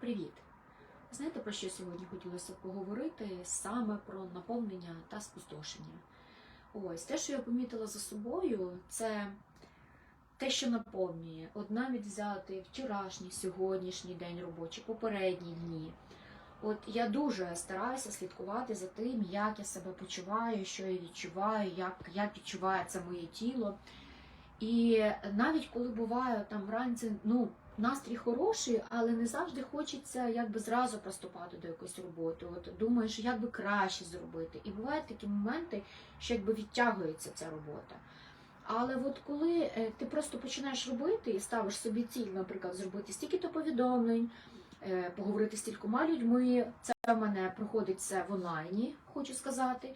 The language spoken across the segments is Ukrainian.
Привіт! Знаєте, про що сьогодні хотілося б поговорити? Саме про наповнення та спустошення. Ось те, що я помітила за собою, це те, що наповнює. От навіть взяти вчорашній, сьогоднішній день робочий, попередні дні. От я дуже стараюся слідкувати за тим, як я себе почуваю, що я відчуваю, як, як відчуває це моє тіло. І навіть коли буває там вранці, ну, настрій хороший, але не завжди хочеться якби зразу приступати до якоїсь роботи. От думаєш, як би краще зробити. І бувають такі моменти, що якби відтягується ця робота. Але от коли е, ти просто починаєш робити і ставиш собі ціль, наприклад, зробити стільки-то повідомлень, е, поговорити з кількома людьми, це в мене проходить все в онлайні, хочу сказати.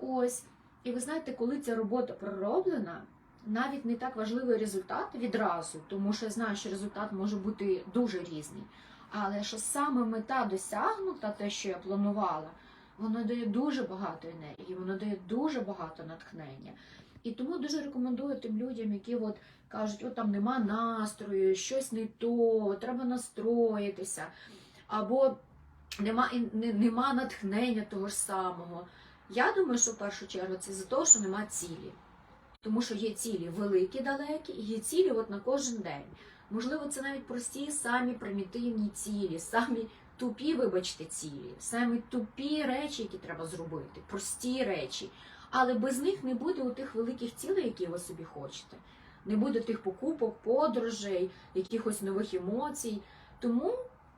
Ось. І ви знаєте, коли ця робота пророблена, навіть не так важливий результат відразу, тому що я знаю, що результат може бути дуже різний. Але що саме мета досягнута, те, що я планувала, воно дає дуже багато енергії, воно дає дуже багато натхнення. І тому дуже рекомендую тим людям, які от кажуть, от там нема настрою, щось не то, треба настроїтися, або нема, не- нема натхнення того ж самого. Я думаю, що в першу чергу це за те, що нема цілі. Тому що є цілі великі, далекі, і є цілі от на кожен день. Можливо, це навіть прості, самі примітивні цілі, самі тупі, вибачте, цілі, самі тупі речі, які треба зробити, прості речі. Але без них не буде у тих великих цілей, які ви собі хочете. Не буде тих покупок, подорожей, якихось нових емоцій. Тому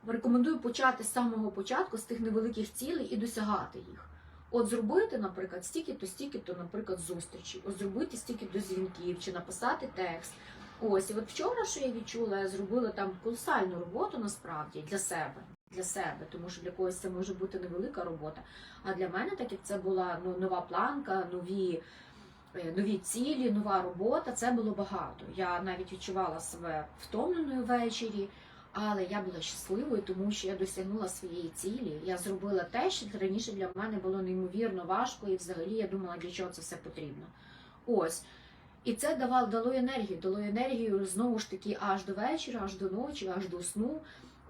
рекомендую почати з самого початку, з тих невеликих цілей і досягати їх. От зробити, наприклад, стільки-то, стільки-то, наприклад, зустрічі, от зробити стільки-то дзвінків чи написати текст. Ось, і от вчора, що я відчула, я зробила там колосальну роботу насправді для себе. Для себе, тому що для когось це може бути невелика робота. А для мене, так як це була ну, нова планка, нові, е, нові цілі, нова робота, це було багато. Я навіть відчувала себе втомленою ввечері, але я була щасливою, тому що я досягнула своєї цілі. Я зробила те, що раніше для мене було неймовірно важко, і взагалі я думала, для чого це все потрібно. Ось. І це давало, дало енергію, дало енергію знову ж таки аж до вечора, аж до ночі, аж до сну.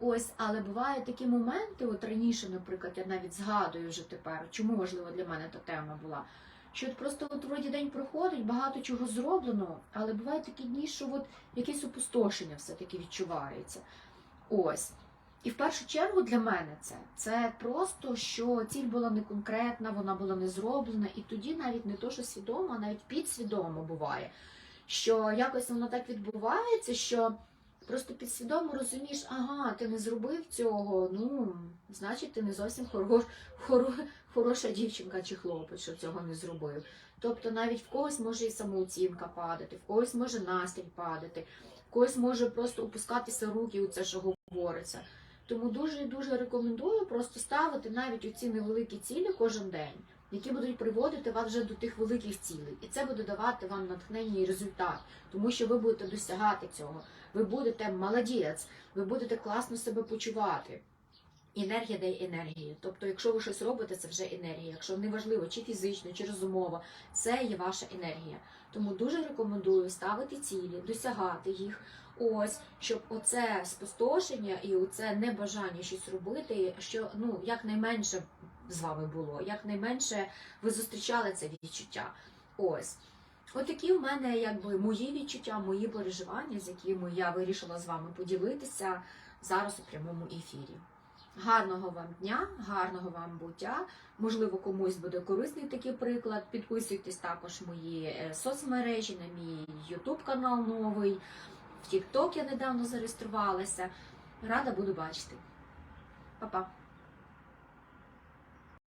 Ось, але бувають такі моменти, от раніше, наприклад, я навіть згадую вже тепер, чому важлива для мене та тема була. Що от просто от вроді день проходить, багато чого зроблено, але бувають такі дні, що от якесь опустошення все-таки відчувається. Ось. І в першу чергу для мене це це просто, що ціль була не конкретна, вона була не зроблена, і тоді навіть не то, що свідомо, а навіть підсвідомо буває, що якось воно так відбувається, що просто підсвідомо розумієш, ага, ти не зробив цього, ну, значить, ти не зовсім хоро, хоро, хороша дівчинка чи хлопець, що цього не зробив. Тобто навіть в когось може і самооцінка падати, в когось може настрій падати, когось може просто опускатися руки у це, що говориться. Тому дуже і дуже рекомендую просто ставити навіть оці невеликі цілі кожен день, які будуть приводити вас вже до тих великих цілей. І це буде давати вам натхнення і результат, тому що ви будете досягати цього. Ви будете молодець, ви будете класно себе почувати. Енергія дає енергію. Тобто, якщо ви щось робите, це вже енергія. Якщо неважливо, чи фізично, чи розумово, це є ваша енергія. Тому дуже рекомендую ставити цілі, досягати їх. Ось, щоб оце спустошення і оце небажання щось робити, що ну якнайменше з вами було, якнайменше ви зустрічали це відчуття. Ось. Отакі в мене якби мої відчуття, мої переживання, з якими я вирішила з вами поділитися зараз у прямому ефірі. Гарного вам дня, гарного вам буття. Можливо, комусь буде корисний такий приклад. Підписуйтесь також мої е, соцмережі, на мій YouTube канал новий. В TikTok я недавно зареєструвалася. Рада буду бачити. Па-па!